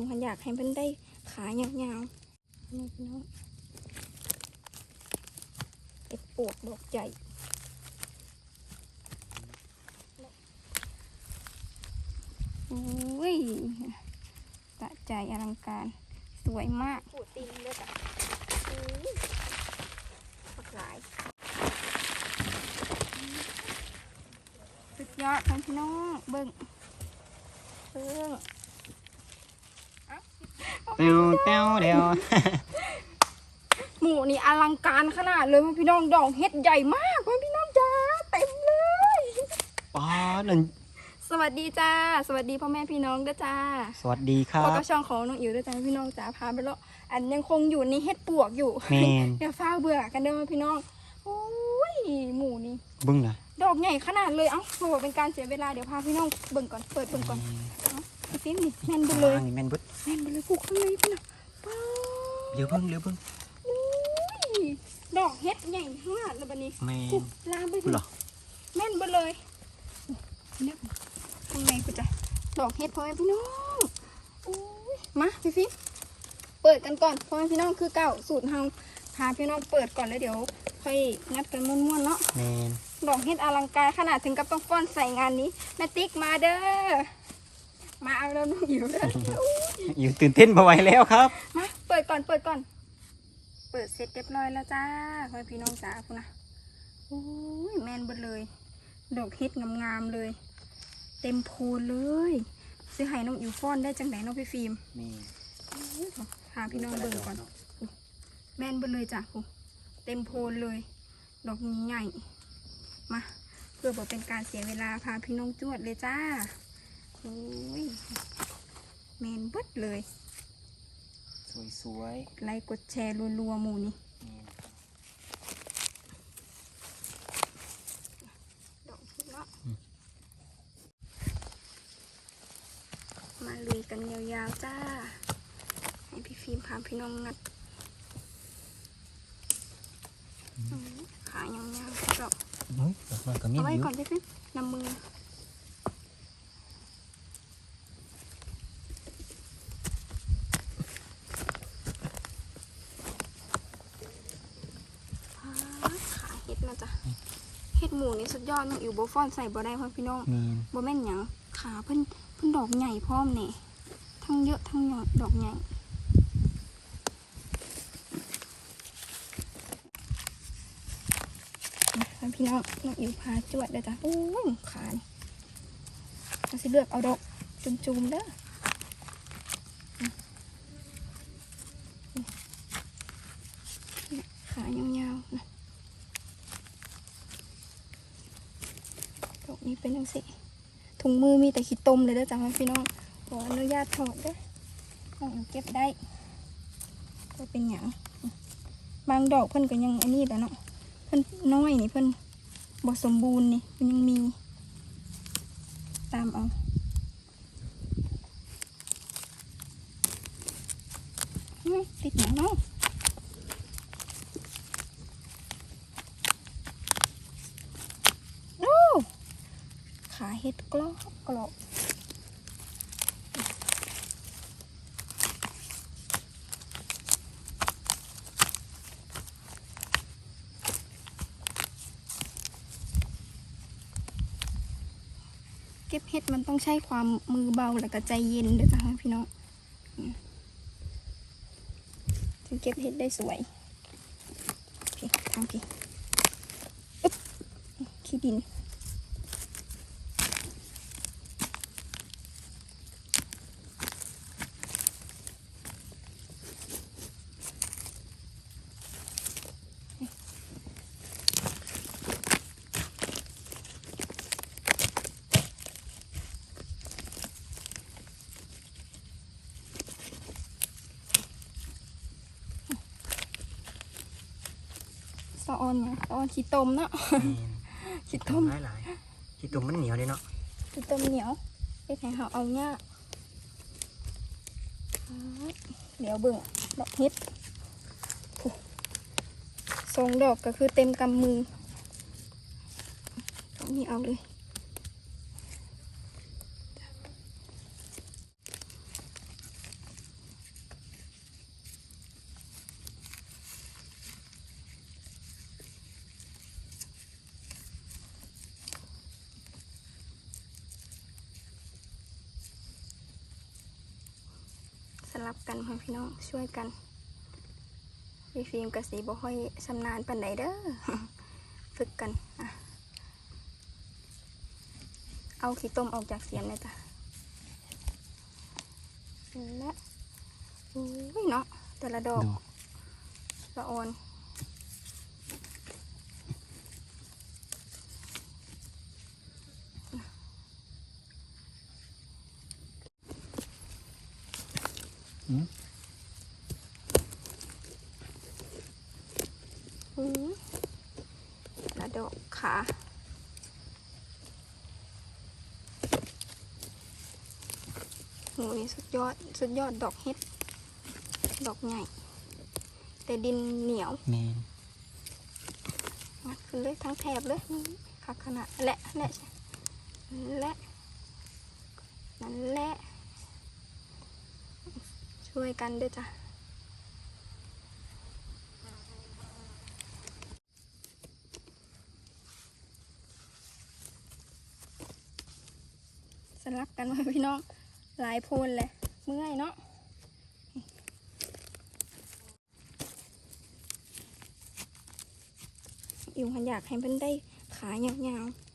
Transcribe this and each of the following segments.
อิวหันอยากให้มันได้ขายาวๆนี่พี่น้องเอ็ดปวกดอกใหญ่โอ้ยตะใจอลังการสวยมากปูตีนเลยจ้ะอุ้ยผักหลายสุดยอดทั้งพี่น้องเบิ่งเบิ่ง เต้วเต้วเดียวหมูนี่อลังการขนาดเลยพ่อพี่น้องดอกเฮ็ดใหญ่มากพ่อพี่น้องจ้าเต็มเลยป้านั่นสวัสดีจ้า สวัสดีพ่อแม่พี่น้องด้วยจ้า สวัสดีครัพบบกับช่องของน้องอิ๋วด้วยจ้าพี่น้องจ้าพาไปแล้วอันยังคงอยู่ในเฮ็ดปวกอยู่แมนอย่าฟ้าวเบื่อกันเด้อพี่น้องโอ้ยหมูนี่เบึ้งนะดอกใหญ่ขนาดเลยเอ้าโหเป็นการเสียเวลาเดี๋ยวพาพี่น้องเบิ่งก่อนเปิดเบิ่งก่อน พี่ฟิล์มนี่แน่นไปเลยข้างนี่แมนเบึดแน่นไปเลยผูกข้างในพี่นะป้าเดี๋ยวเบิ่งเดี๋ยวเบิ่งอุ้ยดอกเฮ็ดใหญ่ขนาดเลยบัดนี้แมผูนกลามไปเหรอแน่นไปเลยเนี่ยข้างในกูจะดอกเฮ็ดพ่อแม่พี่น้องอุ้ยมาพี่ฟิล์มเปิดกันก่อนพ่อแม่พี่น้องคือเก่าสูตรเฮาพาพี่น้องเปิดก่อนแล้วเดี๋ยวค่อยงัดกันม้วนๆเนาะแมนดอกเฮ็ดอลังการขนาดถึงกับต้องฟ้อนใส่งานนี้แม่ติ๊กมาเด้อ มาเอาแล้วน้องอยู่เด้ออยู่ตื่นเต้นมาไหวแล้วครับ มาเปิดก่อนเปิดก่อน เปิดเสร็จเรียบร้อยแล้วจ้าพ่อพี่น้องจ้าคุณนะโอ้ยแมนเบิดเลยดอกเฮ็ดงามๆเลย เต็มโพนเลยซื้อให้น้องอิวฟ้อนได้จังไหนน้องพี่ฟิล์มแมนพาพี่น้องเบิ่งก่อน แมนเบิดเลยจ้ะคุณเต็มโพนเลย ดอกใหญ่ๆมาเพื่อบอกเป็นการเสียเวลาพาพี่น้องจวดเลยจ้า โอ้ยแมนเบิดเลย สวยสวยไลค์กดแชร์รัวๆหมู่นี่ๆแมนดอกพุดเนาะมาลุยกันยาวๆจ้า ให้พี่ฟิล์มพาพี่น้องงัดอืมขายาวๆก็เฮ้ยดอกไม้ก็มีเอาไว้อยู่ก่อนพี่ฟิล์มนำมืออ่าขาเห็ดมาจ้ะเห็ดหมูนี่สุดย อดน้องอิวโบฟอนใส่บ่ได้เพ่อพี่น้องแมนบ่แม่นหยังขาเพิ่นเพิ่นดอกใหญ่พร้อมนี่ทั้งเยอะทั้งหยอดดอกใหญ่มาพี่น้องน้องอิ๋วพาจวดเด้อจ้ะโอ้ยขานี่เราสิเลือกเอาดอกจุ่มๆเด้ออืมนี่ขายาวๆนะดอก นี้เป็นจังสิถุงมือมีแต่ขี้ตมเลยเด้อจ้าพี่น้องขออนุญาตถอดเด้อน้องเก็บได้ก็เป็นหยังบางดอกเพิ่นก็ยังอันนี้แหละเนาะเพิ่นน้อยนี่เพิ่นบ่สมบูรณ์นี่มันยังมี ตามเอาติดหยังเนาะโอ้ขาเห็ดกรอบกรอบ เฮ็ดมันต้องใช้ความมือเบาแล้วก็ใจเย็นด้วยจ้ะพี่น้องถึงเก็บเฮ็ดได้สวยทางพี่ขี้ดิน สะออนเนี่ยสะออน ขี้ตมเนาะแมนขี้ตมหลายหลายขี้ตมมันเหนียวเลยเนาะขี้ตมเหนียวไปไหนเขาเอาเนี่ยากเดี๋ยวเบิ่งดอกเฮ็ดโอ้สองดอกก็คือเต็มกำมือตรงนี้เอาเลย ลับกันค่ะ พี่น้องช่วยกันพี่ฟิล์มกับสีบ่ค่อยชำนาญปันใดเด้อฝึกกันอะเอาขี้ต้มออกจากเสียมเลยจ้ะและอุ้ยเนาะแต่ละดอกดอกละออนอืม อืมละ ดอกขาโหนี่สุดยอด สุดยอดดอกเห็ด ดอกใหญ่ แต่ดินเหนียวแมนงัดขึ้นเลยทั้งแถบเลยนี่คักขนาดและและใช่และนั่นแหละ ช่วยกันด้วยจ้ะ สลับกันไว้ พี่น้องหลายโพนเลยเมื่อยเนาะอิวหันอยากให้มันได้ขายาวๆ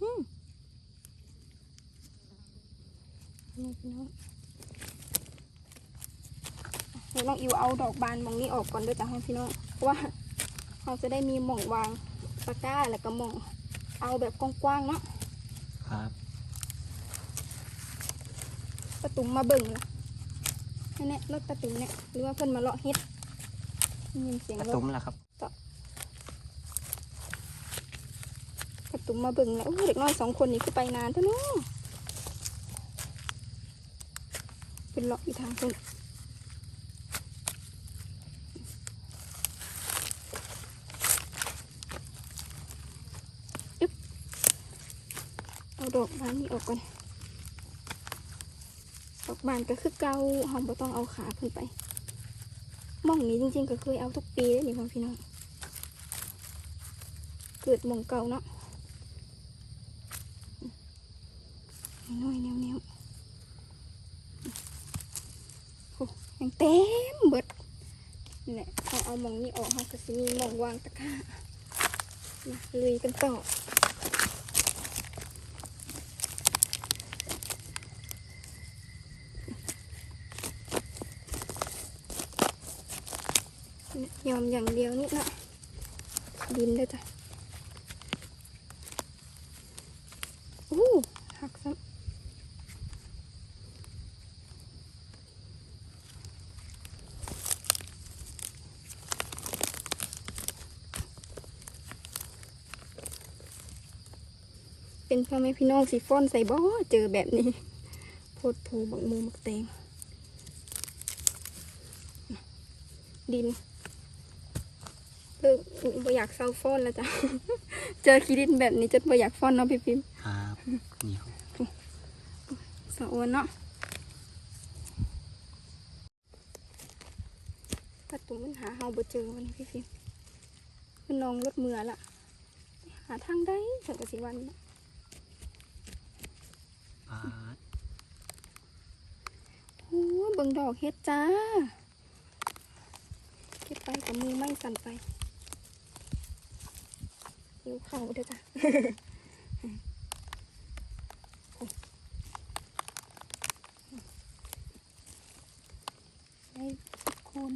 อืมนี่พี่น้องเดี๋ยวน้ องอิวเอาดอกบานหมองนี้ออกก่อนด้วยจ้ะให้พี่น้องเพราะว่าเราจะได้มีหม่องวางตะกร้าแล้วก็หม่องเอาแบบกว้างๆเนาะครับปะตุมมาเบิ่งละนั่นแหละรถปะตุมเนี่ยหรือว่าเพิ่นมาเลาะเฮ็ดได้ยินเสียงกระรถตุ้มแล้วครับปะตุมมาเบิ่งแล้วเด็กน้อยสองคนนี้คือไปนานเท่านู้เป็นเลาะอยู่ทางต้นอึ๊บเอกบานนี้ออกก่อนดอกบานก็คือเกาเฮาบ่ต้องเอาขาขึ้นไปม่องนี้จริงๆ ก็เคยเอาทุกปีเลยนี่พ่อพี่น้อง เกิดมองเก่าเนาะน้อยๆแนวๆโอ้ยังเต็มเบิดนี่แหละเอาเอามองนี้ออกเฮาก็สิมีมองวางตะกร้าลุยกันต่อ ยอมอย่างเดียวนี่นะดินด้วยจ้ะอู้หักซ้ำเป็นพ่อแม่พี่น้องสีฟ้อนใส่บ่เจอแบบนี้โพดโพบักมูบักแตงดิน เออบ่อยากเศร้าฟ้อนแล้วจ้ะ เจอขี้ดินแบบนี้จะบ่อยากฟ้อนเนาะพี่พิมพ์ครับเหนียวสะอวนเนาะประตูมันหาเฮาบ่เจอวันนี้พี่พิมพ์มันนองรถเมือละหาทางได้ถึงกสิวันเนาะปาดโอ้ยเบิ่งดอกเฮ็ดจ้า เก็บไปกับมือไม่สั่นไป นิ้วเข่าเด้อจ้ะได้สุดคูณ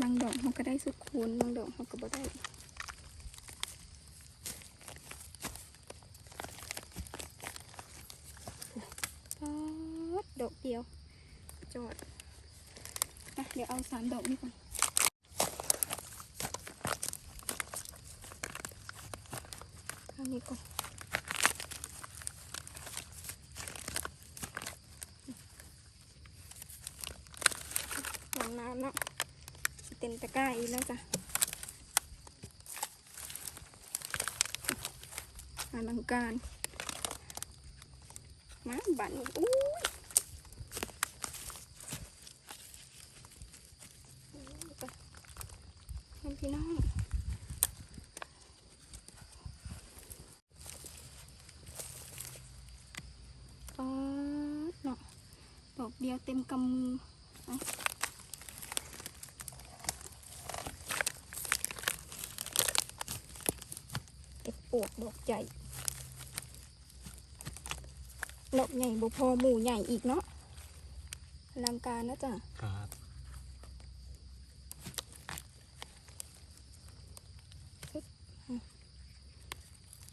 บางดอกเขาก็ได้สุดคูณบางดอกเขาก็บ่ได้ป๊าดดอกเดียวจอดอะเดี๋ยวเอาสามดอกนี้ก่อนเอา นี้ก่อนหลังน้ำเนาะเต็มตะกร้าอีกแล้วจ้ะอลังการมาบันอุ้ย ให้พี่น้อง ดียวเต็ มกำมือเก็บปวดดอกใหญ่ดอกใหญ่บ่พอหมู่ใหญ่อีกเนาะอลังการนะจ๊ะครับ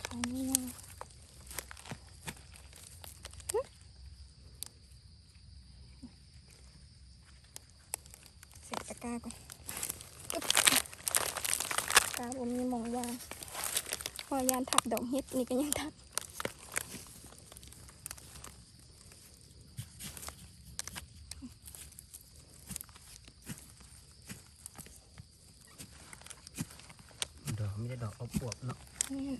อันนี้นะหึ เสร็จตะกร้าก่อนอึ๊บตะกร้าผมมีมองว่าพอยานทับดอกเฮ็ดนี่ก็ยังทับดอกไม่ได้ดอกเอาปวบเนาะนี่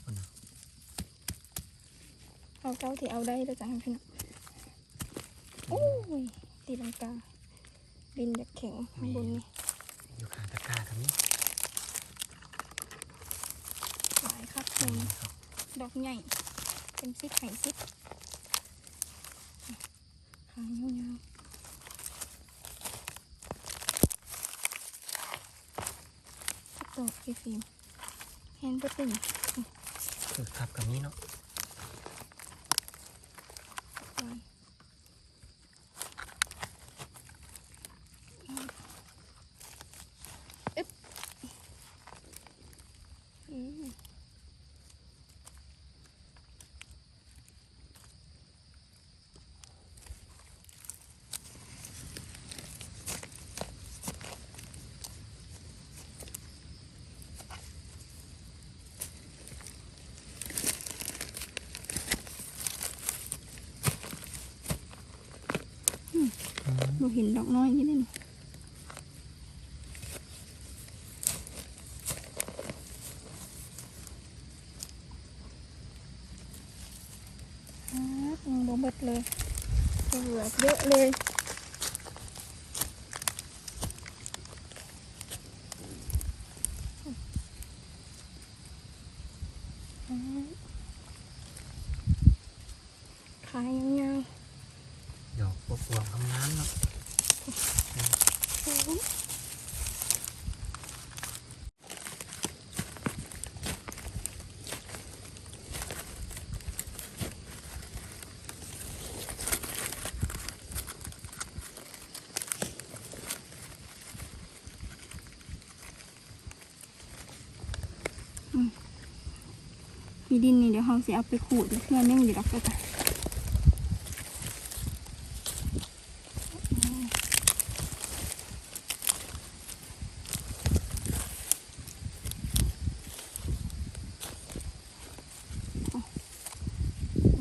เอานะเอาเจ้าที่เอาได้แล้วจ้ะพี่น้องโอ้ยตีลังกา บินจากแข็งข้างบนนี่อยู่ข้างตะกร้าครับนี่หลายครับผมนี่ครับดอกใหญ่เป็นซิกไห่ซิกหางยาวๆสักดอกพี่ฟิล์มเห็นปะติ่งคือทับกับนี้เนาะ อึ๊บอืม เราเห็นดอกน้อยนี่เลยนี่ครับยังบ่เบิดเลยเหลือเยอะเลย ขายยาว ดอกปวบปวบทำงานเนาะ ๆโอ้ยอืม มีดินนี่เดี๋ยวเราสิเอาไปขูดเพื่อนนึงเดี๋ยวเราก็จะ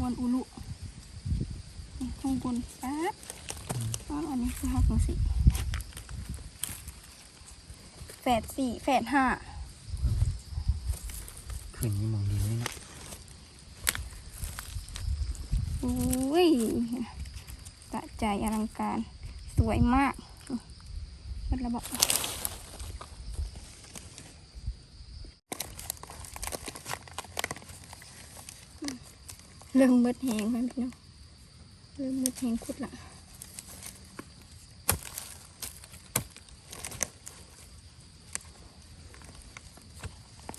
วนอุลุนี่ข้างบนแป๊บอ๋ออันนี้คือห้าของสี่แฝดสี่แฝดห้า ขึ้นนี่มองดีนี่เนาะ อุ้ยตะใจอลังการ สวยมาก มันระเริ่มมืดแหงแล้วพี่น้องเริ่มมืดแหงคุดละ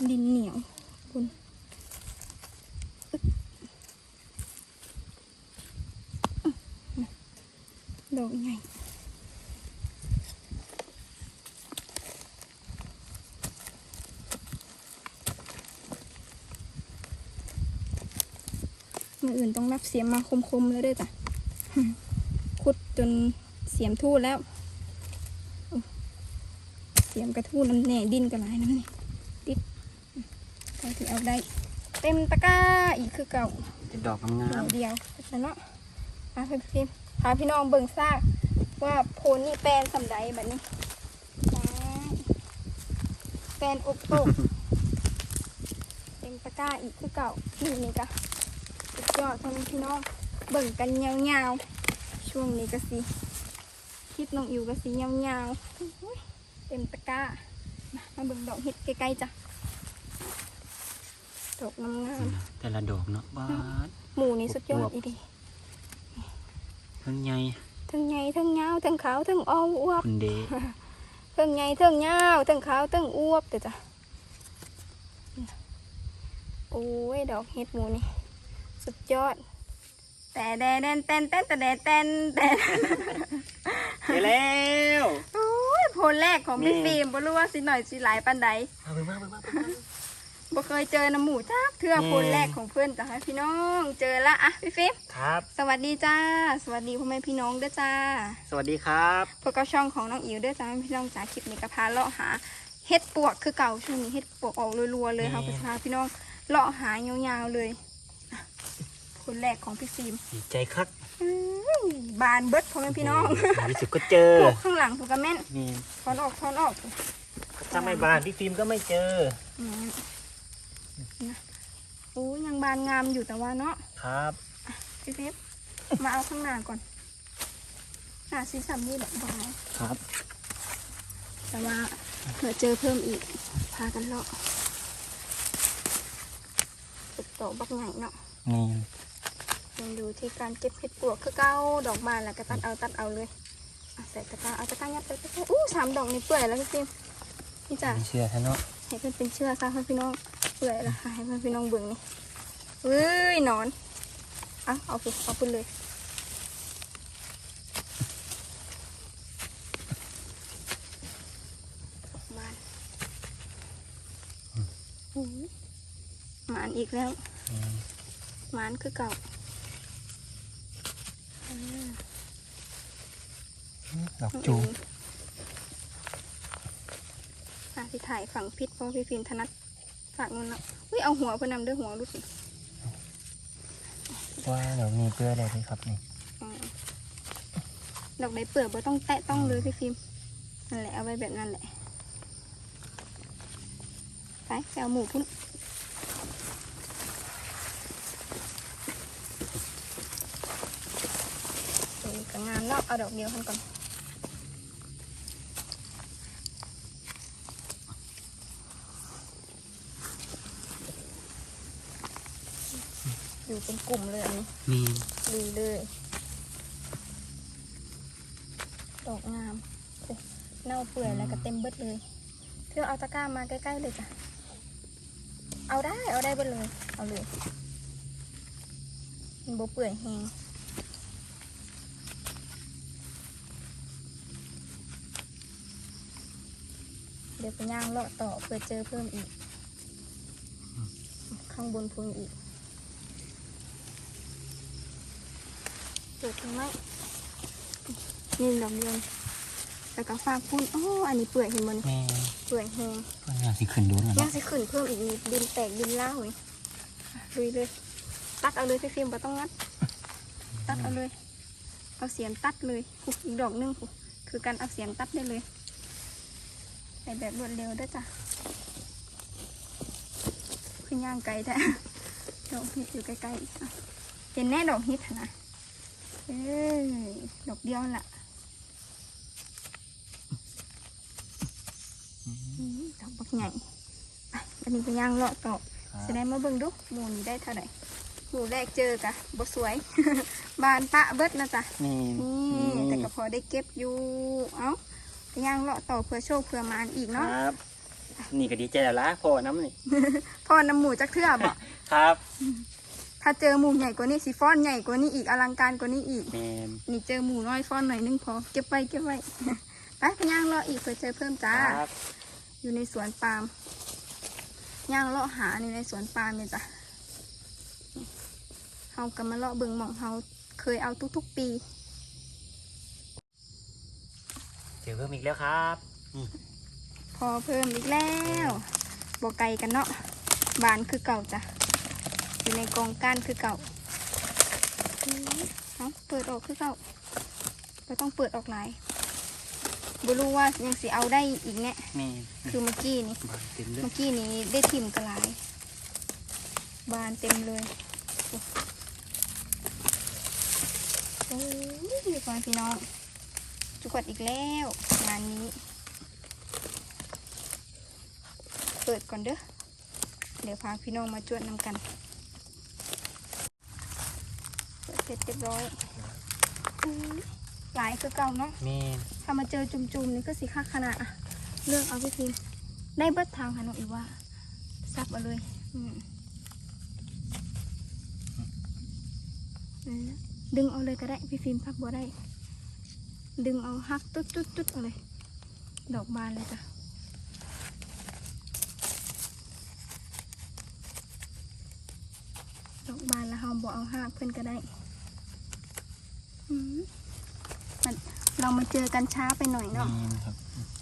ดินเหนียวคุณอึ๊กอื้อดอกใหญ่มืออื่นต้อง รับเสียมมาคมๆแล้วด้วยจ้ะขุดจนเสียมทู่แล้วอุ๊ยเสียมกระทู่น้ำแหน่ดินกระไรน้ำนี่ก็ที่เอาได้ เต็มตะกร้าอีกคือเก่าเป็นดอกงาเดียมวเดียวนั่นเนาะพาพี่พิมพาพี่น้องเบิ่งซากว่าโพนนี่แปลนสำใดแบบนี้ว้ายแปลนอกตกเต็มตะกร้าอีกคือเก่านี่นี่ก็สุด ยอดทำพี่น้องเบิ่งกันยาวๆ ช่วงนี้ก็สิคลิปน้องอิวก็สิยาวๆ เต็มตะกร้า มามาเบิ่งดอกเห็ดใกล้ๆจ้ะ ดอกงามๆแต่ละดอกเนาะบ้าดหมูนี่สุดยอดอีดีทั้งใหญ่ทั้งใหญ่ทั้งยาวทั้งขาวทั้งออวบคุณเดทั้งใหญ่ทั้งยาวทั้งขาวทั้งอ้วบเด้อจ้ะ โอ้ย ดอกเห็ดหมูนี่ สุดยอด แต่แดนแดนแตนแตนแต่แดนแตนแตนไปแล้วโอ้ยโพลแรกของพี่นี่ฟิล์มบ่รู้ว่าสิหน่อยสิหลายปันใดเอาไปมาไปมาไปมาบ่เคยเจอน้ำหมูจ้าเทื่อนี่โพลแรกของเพื่อนจ้ะพี่น้องเจอละอะพี่ฟิล์มครับ สวัสดีจ้า สวัสดีพ่อแม่พี่น้องเด้อจ้า สวัสดีครับพวกเราช่องของน้องอิ๋วเด้อจ้าพี่น้องจ๋าคลิปนี้ก็พาเลาะหาเห็ดปวกคือเก่าช่วงนี้เห็ดปวกออกรัวๆเลยค่ะพาพี่น้องเลาะหายาวๆเลยอะ คนแรกของพี่ฟิล์มดีใจคักอื้อบานเบิดพ่อแม่พี่น้องในที่สุดก็เจอปวกข้างหลังถูกกระแม่นนี่ถอนออกถอนออกถ้าไม่บานพี่ฟิล์มก็ไม่เจออืมนะโอ้ยยังบานงามอยู่แต่ว่าเนาะครับพี่ฟิล์มมาเอาข้างหน้าก่อนหน้าซีซัมนี่แบบบานครับ แต่ว่าเผื่อเจอเพิ่มอีกพากันเลาะติดต่อบักใหญ่เนาะนี่ ยังอยู่ที่การเก็บเห็ดปวกคือเก้าดอกบานแล้วก็ตัดเอาตัดเอาเลยอะใส่ตะกร้าเอาตะกร้ายัดไปตะกร้าอู้สามดอกนี่เปื่อยแล้วพี่ฟิล์มนี่จ้ะไม่เชื่อท่านเนาะให้เพื่อนเป็นเชื่อซะเพื่อนพี่น้องเปื่อยแล้วค่ะให้เพื่อนพี่น้องเบิ่งนี่เฮ้ยหนอนเอาเอาไปเอาไปเลยบานอู้หูหมานอีกแล้วอืมหมานคือเก่าอ่า ดอกจูบอะที่ถ่ายฝั่งพิษเพราะพี่ฟิล์มถนัดฝั่งนู้นเนาะอุ้ยเอาหัวเพื่อนนำด้วยหัวรุดนี่ว่าเดี๋ยวมีเพื่ออะไรดีครับนี่อืมดอกใบเปลือกไม่ต้องแตะต้องเลยพี่ฟิล์มนั่นแหละเอาไว้แบบนั้นแหละไปไปเอาหมูพุ่นเออก็งามเนาะเอาดอกเดียวกันก่อน อยู่เป็นกลุ่มเลยอันนี้มีดีเลย ดอกงามโอ้เน่าเปื่อยแล้วก็เต็มเบิดเลยเพื่อเอาตะกร้ามาใกล้ๆเลยจ้ะ เอาได้เอาได้เบิดเลย เอาเลยมันโบเปื่อยแหงเดี๋ยวไปย่างเลาะต่อเพื่อเจอเพิ่มอีก ข้างบนพุงอีก เปิดทิ้งไว้นี่ดอกเดียวแล้วก็ฟากพุ่นโอ้อันนี้เปื่อยเห็นมันแม่เปื่อยแหงก็งานสิขึ้นดูนะย่าเนาะสิขึ้นเพิ่มอีกนิดดินแตกดินล่าหอยลุยเลย ตัดเอาเลยพี่ฟิล์มบ่ต้องงัด ตัดเอาเลย เอาเสียมตัดเลยอุ๊ยอีกดอกหนึงอุ๊ยคือการเอาเสียมตัดได้เลยใส่แบบรวดเร็วเด้วยจ้ะขึ้นย่างไกลแท้ดอกฮิตอยู่ใกล้ๆอีกอะเห็นแน่ดอกฮิตหั่นนะ เอ้ยดอกเดียวล่ะอืมดอกบักใหญ่ไปวันนี้ไปย่างเลาะต่อแสดงมาเบิ่งดูหมูนี่ได้เท่าไหร่หมูแรกเจอกะบ่สวย บานปะเบิดนะจ๊ะนี่นี่แต่ก็พอได้เก็บอยู่ เอ้าไปย่างเลาะต่อเพื่อโชคเพื่อมานอีกคเนาะรับ นี่ก็ดีใจแล้วละพอน้ำนี่พอน้ำหมูจักเทื่อบ่ครับ ถ้าเจอหมูใหญ่กว่านี้สิฟ้อนใหญ่กว่านี้อีกอลังการกว่านี้อีก แม่นนี่เจอหมูน้อยฟ้อนหน่อยนึงพอ เก็บไว้เก็บไว้ ไปไปย่างเลาะอีกเพื่อเจอเพิ่มจ้า ครับอยู่ในสวนปาล์มย่างเลาะหานี่ในสวนปาล์มเนี่ยจ้ะนี่เฮากำมาเลาะเบิ่งหมองเฮาเคยเอาทุกๆปี เจอเพิ่มอีกแล้วครับนี่พอเพิ่มอีกแล้วบไกลกันเนาะบานคือเก่าจ้ะ อยู่ในกองก้านคือเก่าอื้อเอาเปิดออกคือเก่าเราต้องเปิดออกหลายบรู้ว่ายังสิเอาได้อีกเนี่ยแม่นคือเมื่อกี้นี่บานเต็มเลยเมื่อกี้นี้ได้ทิมกระลาย บานเต็มเลยโอ้ยฟังพี่น้องจุกวัดอีกแล้วงานนี้ เปิดก่อนเด้อเดี๋ยวพาพี่น้องมาจวดนำกัน เปิดเส ร็จเรียบร้อยอุ้ยหลายคือเก่าเนาะแม่นถ้ามาเจอจุ่มๆนี่ก็สิค่าขนาดอะเลือกเอาพี่ฟิล์มได้เบิดทางค่ะน้องอีว่าซับเอาเลยอืมนั่นแหละดึงเอาเลยก็ได้พี่ฟิล์มพับบัวได้ ดึงเอาหักตุ๊ดตุ๊ดตุ๊ดเอาเลย ดอกบานเลยจ้ะดอกบานแล้วเราบอเอาหักเพื่อนก็ได้อื มมันเรามาเจอกันช้าไปหน่อยเนาะแม่นครับ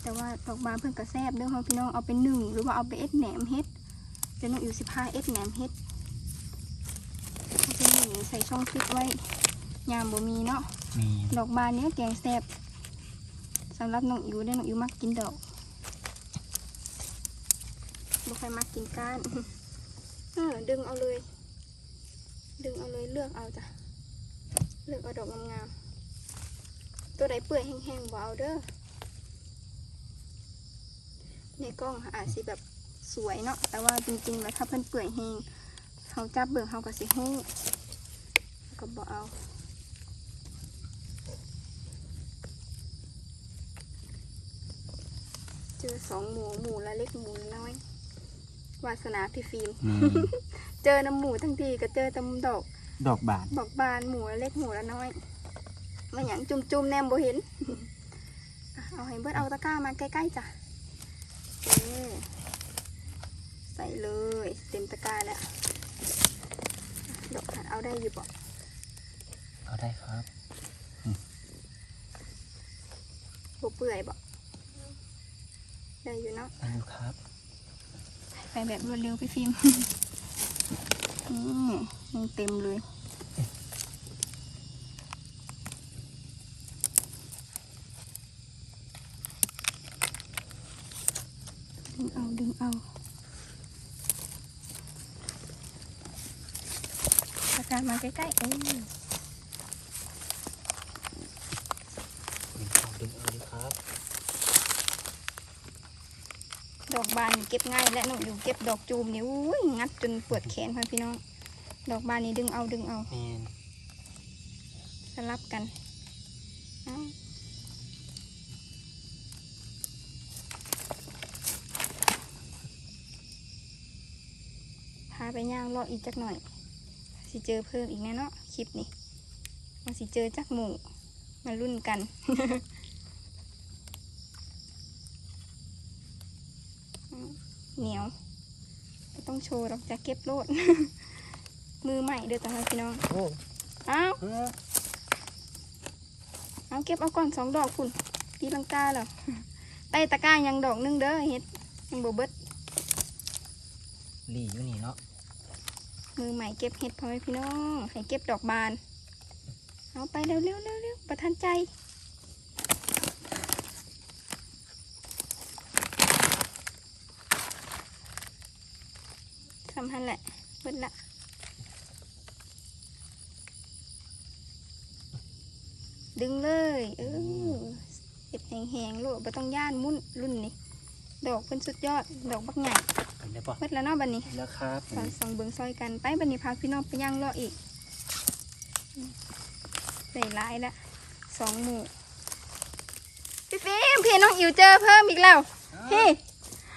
แต่ว่าดอกบานเพื่อนก็แซบเด้อค่ะพี่น้องเอาไปหนึ่งหรือว่าเอาไปเอ็ดแหนมเฮ็ดจะน้องอยู่สิบห้าเอ็ดแหนมเฮ็ดเอาไปหนึ่งใส่ช่องฟิตไว้ยามบ่มีเนาะแม่นดอกบานเนี้ยแกงแซบสำหรับน้องอิ๋วได้อน้องอิ๋วมักกินดอกบ่ค่อยมักกินก้านเออดึงเอาเลย ดึงเอาเลยเลือกเอาจ้ะ เลือกเอาดอกงามๆตัวใดเปื่อยแห้งๆบ่เอาเด้อในกล้องอาจสิแบบสวยเนาะแต่ว่าจริงๆแล้วถ้าเพิ่นเปื่อยแห้งเขาจับเบิ่งเขาก็สิฮู้ก็บ่เอาเจอสองหมูหมูละเล็กหมูละน้อยวาสนาพี่ฟิล์มแม่นเจอน้ำหมูทั้งทีก็เจอแตำดอก ดอกบานบอกบานหมูละเล็กหมูละน้อยมาอย่างจุ่มจุ่มๆแนมโบเห็นอะเอาให้เบิดเอาตะกร้ามาใกล้ๆจ้ะเออใส่เลย เต็มตะกร้าแล้วอะดอกหัดเอาได้อยู่บ่เอาได้ครับบ่เปื่อยบ่ได้อยู่เนาะได้อยู่ครับ ไปแบบรวดเร็วพี่ฟิล์ม อืม ยังเต็มเลยดึงเอาดึงเอาประกาศมาใกล้ๆเอ้ยดึงเอาดึงเอาเลยครับ ดอกบานนี่เก็บง่ายและหนูอยู่เก็บดอกจูมนี่อุ้ยงัดจนปวดแขนค่ะพี่น้อง ดอกบานนี่ดึงเอาดึงเอาแม่นสลับกันเอาพาไปย่างรออีกจักหน่อย สิเจอเพิ่มอีกแน่เนาะคลิปนี้มาสิเจอจักหมู่มารุ่นกัน เหนียวก็ต้องโชว์ดอกจะเก็บโลด มือใหม่เด้อจ้ะพี่น้องโอ้อ้าวเออเอาเก็บเอาก่อนสองดอกคุณตีลังกาเหรอใต้ตะกร้ายังดอกหนึงเด้อเฮ็ดยังบ่เบิดหลีอยู่นี่เนาะมือใหม่เก็บเห็ดพ่อแม่พี่น้องให้เก็บดอกบาน เอาไปเร็วเร็วเร็วเร็วประทันใจสำคัญแหละเบิดละ ดึงเลย เออเห็ดแห้งๆลูกไม่ต้องย่านมุ่นรุ่นนี้ ดอกเป็นสุดยอด ดอกบักใหญ่เห็นได้ปะเบิดแล้วเนาะบันนี้เห็นแล้วครับสองสองเบิงซอยกันไปบันนี้พาพี่น้องไปย่างรออีกใส่ร้ายละสองหมู่พี่ฟิล์มพี่น้องอิ๋วเจอเพิ่มอีกแล้วพี่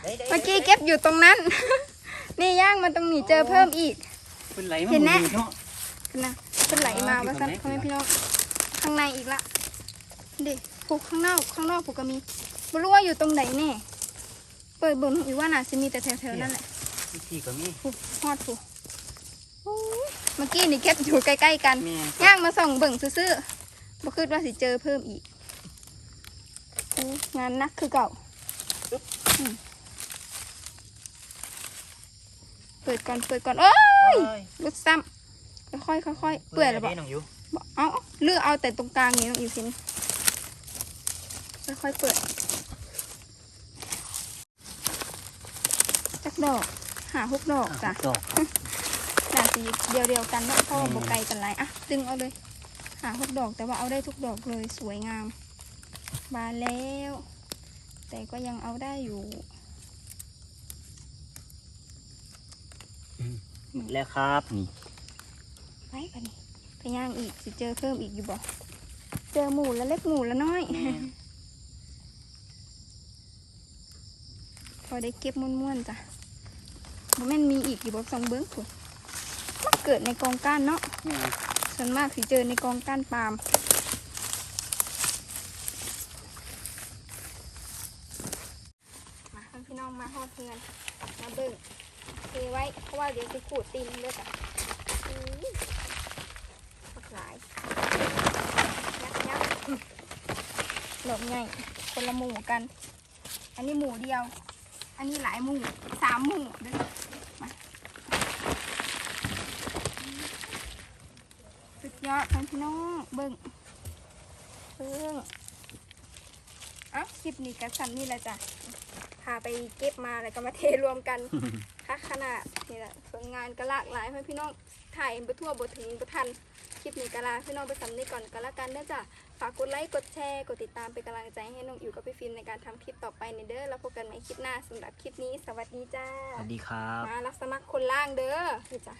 ได้ได้เมื่อกี้เก็บอยู่ตรงนั้น นี่ย่างมาตรงนี้เจอเพิ่มอีกเป็นไหลมาเห็นไหมหดเนาะนะเป็นไหลมาอ๋อว่าสั้นอยู่พ่อตรงไหนแม่พี่น้อง ข้างในอีกละเด็กผูกข้างนอกข้างนอกผูกก็มีไม่รู้ว่าอยู่ตรงไหนแน่เปิดเบิ่งอยู่ว่าน่าจะมีแต่แถวๆนั่นแหละวิธีก็มีผูกฮอดผูกโอ้ยเมื่อกี้นี่เก็บอยู่ใกล้ๆกันแม่นย่างมาส่องเบิ่งซื่อๆบ่คิดว่าสิเจอเพิ่มอีกโอ้งานหนักคือเก่าอืมเปิดก่อนเปิดก่อนโอ้ยเอ้ยรุดซ้ำค่อยๆค่อยๆเปื่อยแล้วได้บ่น้องอยู่บ่ เอาเลือกเอาแต่ตรงกลางนี่น้องอิวสินค่อยๆเปิด จักดอก หาหกดอกจ้ะดอกหนาสีเดียวเดียวๆกันเนาะเพราะว่าบกไกลกันหลายอะดึงเอาเลย หาหกดอกแต่ว่าเอาได้ทุกดอกเลยสวยงาม บานแล้ว แต่ก็ยังเอาได้อยู่แล้วครับนี่ไปกันนี่ ไปย่างอีกสิเจอเพิ่มอีกอยู่บ่เจอหมูแล้วเล็กหมูแล้วน้อยแม่นพอได้เก็บม้วนๆจ้ะบ่แม่นมีอีกอยู่บ่สองเบิ้งพุ่นมันเกิดในกองก้านเนาะแม่นส่วนมากสิเจอในกองก้านปาล์มมาเพื่อนพี่น้องมาฮอดเพื่อนมาเบิ่งเทไว้เพราะว่าเดี๋ยวสิขูดตีนเลือดอะอื้อปัก หลายยักยักอื้อหลบไงคนละหมูกัน อันนี้หมูเดียว อันนี้หลายหมูสามหมูเด้อมาสุดยอดทั้งพี่น้องเบิ่งเบิ่งเอ้าคลิปนี้กันสันนี่แหละจ้ะพาไปเก็บมาแล้วก็มาเทรวมกันคักขนาดนี่แหละผลงานก็หลากหลายให้พี่น้อง ถ่ายไปทั่วบทถึงบททันคลิปนี้ก็ลาพี่น้องไปสำนึกก่อนก็แล้วกันเด้อจ้ะฝากกดไลค์กดแชร์กดติดตามเป็นกำลังใจให้น้องอิ๋วกับพี่ฟิล์มในการทำคลิปต่อไปในเด้อแล้วพบกันใหม่คลิปหน้าสำหรับคลิปนี้ สวัสดีจ้าสวัสดีครับมารับสมัครคนล่างเด้อนี่จ้ะ